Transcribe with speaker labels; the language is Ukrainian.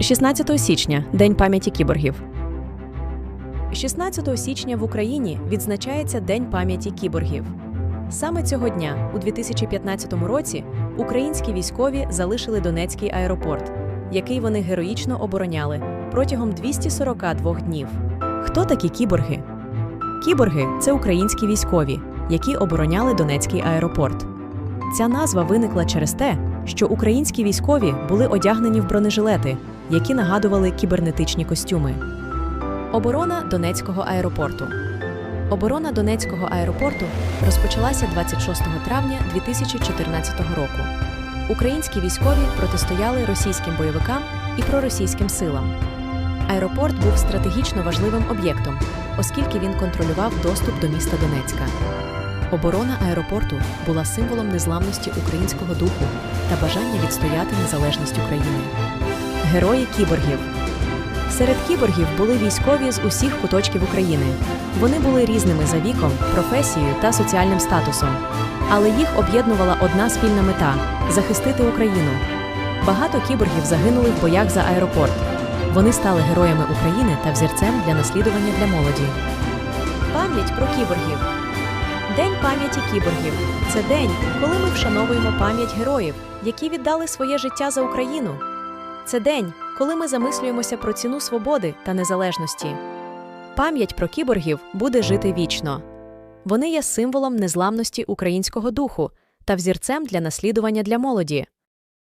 Speaker 1: 16 січня День пам'яті кіборгів. 16 січня в Україні відзначається День пам'яті кіборгів. Саме цього дня, у 2015 році, українські військові залишили Донецький аеропорт, який вони героїчно обороняли протягом 242 днів. Хто такі кіборги? Кіборги це українські військові, які обороняли Донецький аеропорт. Ця назва виникла через те, що українські військові були одягнені в бронежилети, які нагадували кібернетичні костюми. Оборона Донецького аеропорту. Оборона Донецького аеропорту розпочалася 26 травня 2014 року. Українські військові протистояли російським бойовикам і проросійським силам. Аеропорт був стратегічно важливим об'єктом, оскільки він контролював доступ до міста Донецька. Оборона аеропорту була символом незламності українського духу та бажання відстояти незалежність України. Герої кіборгів серед кіборгів були військові з усіх куточків України. Вони були різними за віком, професією та соціальним статусом. Але їх об'єднувала одна спільна мета захистити Україну. Багато кіборгів загинули в боях за аеропорт. Вони стали героями України та взірцем для наслідування для молоді. Пам'ять про кіборгів. День пам'яті кіборгів це день, коли ми вшановуємо пам'ять героїв, які віддали своє життя за Україну. Це день, коли ми замислюємося про ціну свободи та незалежності. Пам'ять про кіборгів буде жити вічно. Вони є символом незламності українського духу та взірцем для наслідування для молоді.